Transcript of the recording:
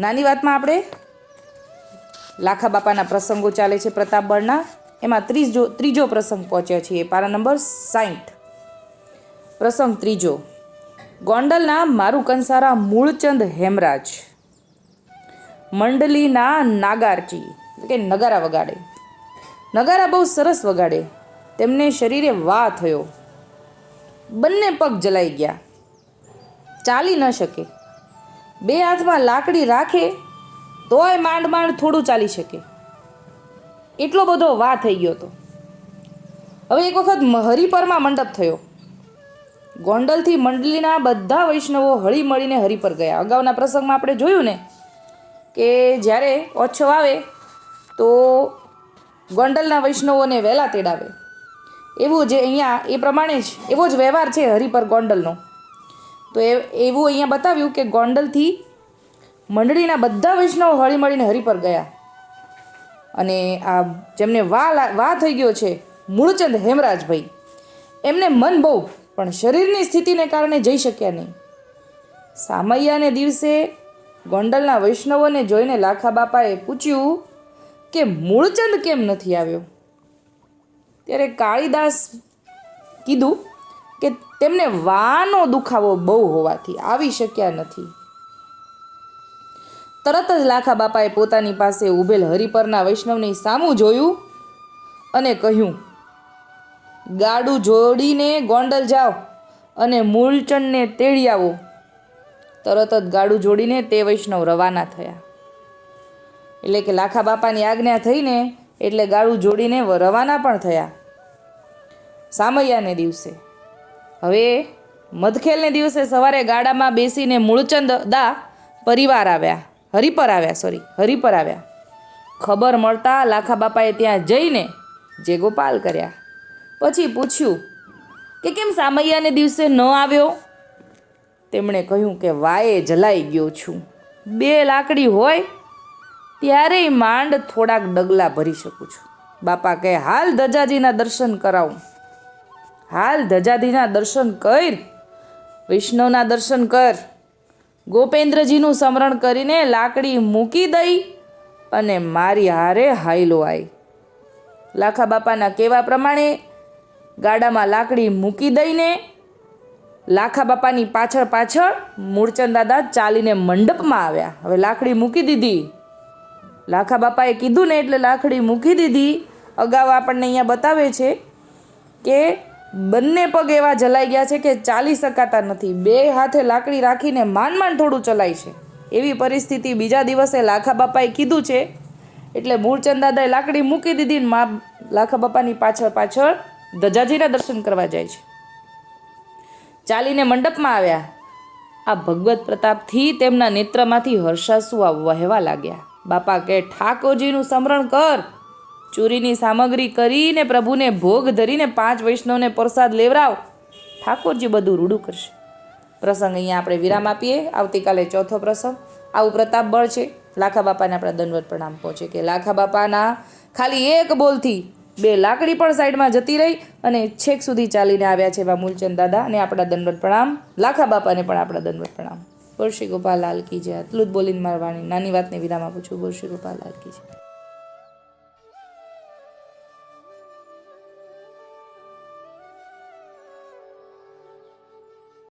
નાની વાતમાં આપણે લાખા બાપાના પ્રસંગો ચાલે છે પ્રતાપગઢના એમાં ત્રીજો ત્રીજો પ્રસંગ પહોંચ્યા છીએ. પારા નંબર સાઠ પ્રસંગ ત્રીજો. ગોંડલના મારું કંસારા મૂળચંદ હેમરાજ. મંડલીના એટલે કે નગારા વગાડે. નગારા બહુ સરસ વગાડે. તેમને શરીરે વા થયો. બંને પગ જલાઈ ગયા. ચાલી ન શકે. બે હાથમાં લાકડી રાખે, તોય માંડ માંડ થોડું ચાલી શકે. એટલો બધો વા થઈ ગયો હતો. હવે એક વખત હરિપરમાં મંડપ થયો. ગોંડલથી મંડલીના બધા વૈષ્ણવો હળી મળીને હરિપર ગયા. અગાઉના પ્રસંગમાં આપણે જોયું ને કે જ્યારે ઓછો આવે તો ગોંડલના વૈષ્ણવોને વહેલા તેડાવે. એવું જે અહીંયા, એ પ્રમાણે જ એવો જ વ્યવહાર છે હરિપર ગોંડલનો. તો એ એવું અહીંયા બતાવ્યું કે ગોંડલથી મંડળીના બધા વૈષ્ણવો હળી મળીને હરિપર ગયા. અને આ જેમને વા લા- વા થઈ ગયો છે, મૂળચંદ હેમરાજભાઈ, એમને મન બહુ, પણ શરીરની સ્થિતિને કારણે જઈ શક્યા નહીં. સામૈયાને દિવસે ગોંડલના વૈષ્ણવોને જોઈને લાખા બાપાએ પૂછ્યું કે મૂળચંદ કેમ નથી આવ્યો? ત્યારે કાળીદાસ કીધું કે તેમને વાનો દુખાવો બહુ હોવાથી આવી શક્યા નથી. તરત જ લાખા બાપાએ પોતાની પાસે ઊભેલ હરિપરના વૈષ્ણવની સામું જોયું અને કહ્યું, ગાડું જોડીને ગોંડલ જાઓ અને મૂલચંદને તેડી આવો. તરત જ ગાડું જોડીને તે વૈષ્ણવ રવાના થયા. એટલે કે લાખા બાપાની આજ્ઞા થઈને એટલે ગાડું જોડીને રવાના પણ થયા. સામૈયાને દિવસે હવે મધખેલને દિવસે સવારે ગાડામાં બેસીને મૂળચંદ દા પરિવાર આવ્યા. હરિપર આવ્યા સોરી હરિપર આવ્યા. ખબર મળતા લાખા બાપાએ ત્યાં જઈને જે ગોપાલ કર્યા. પછી પૂછ્યું કે કેમ સામૈયાને દિવસે ન આવ્યો? તેમણે કહ્યું કે વાએ જલાઈ ગયો છું. બે લાકડી હોય ત્યારેય માંડ થોડાક ડગલા ભરી શકું છું. બાપા કહે, હાલ ધજાજીના દર્શન કરાવું. હાલ ધજાધીના દર્શન કર, વિષ્ણુના દર્શન કર, ગોપેન્દ્રજીનું સ્મરણ કરીને લાકડી મૂકી દઈ અને મારી હારે હાઈલો આઈ લાખા બાપાના કહેવા પ્રમાણે ગાડામાં લાકડી મૂકી દઈને લાખા બાપાની પાછળ પાછળ મૂળચંદ દાદા ચાલીને મંડપમાં આવ્યા. હવે લાકડી મૂકી દીધી. લાખા બાપાએ કીધું ને એટલે લાકડી મૂકી દીધી. અગાઉ આપણને અહીંયા બતાવે છે કે બંને પગ એવા જલાઈ ગયા છે કે ચાલી શકાતા નથી. બે હાથે લાકડી રાખીને માંડ માંડ થોડું ચલાય છે. એવી પરિસ્થિતિ બીજા દિવસે લાખા બાપાએ કીધું છે. એટલે મૂળચંદ દાદાએ લાકડી મૂકી દીધી ને મા લાખા બાપાની પાછળ પાછળ ધજાજીના દર્શન કરવા જાય છે. ચાલીને મંડપમાં આવ્યા. આ ભગવત પ્રતાપથી તેમના નેત્રમાંથી હર્ષાસુ વહેવા લાગ્યા. બાપા કે ઠાકોરજીનું સ્મરણ કર. ચોરીની સામગ્રી કરીને પ્રભુને ભોગ ધરીને પાંચ વૈષ્ણવને પ્રસાદ લેવરાવ. ઠાકોરજી બધું રૂડું કરશે. પ્રસંગ અહીંયા આપણે વિરામ આપીએ. આવતીકાલે ચોથો પ્રસંગ. આવું પ્રતાપ બળ છે. લાખા બાપાને આપણા દંડવત પ્રણામ પહોંચે કે લાખા બાપાના ખાલી એક બોલથી બે લાકડી પણ સાઈડમાં જતી રહી અને છેક સુધી ચાલીને આવ્યા છે એવા મૂલચંદ દાદા અને આપણા દંડવત પ્રણામ. લાખા બાપાને પણ આપણા દંડવત પ્રણામ. બોલ શ્રી ગોપાલ લાલ કી જય. બોલીને મારવાની નાની વાતને વિરામ આપું છું. બોલ શ્રી ગોપાલ લાલ કી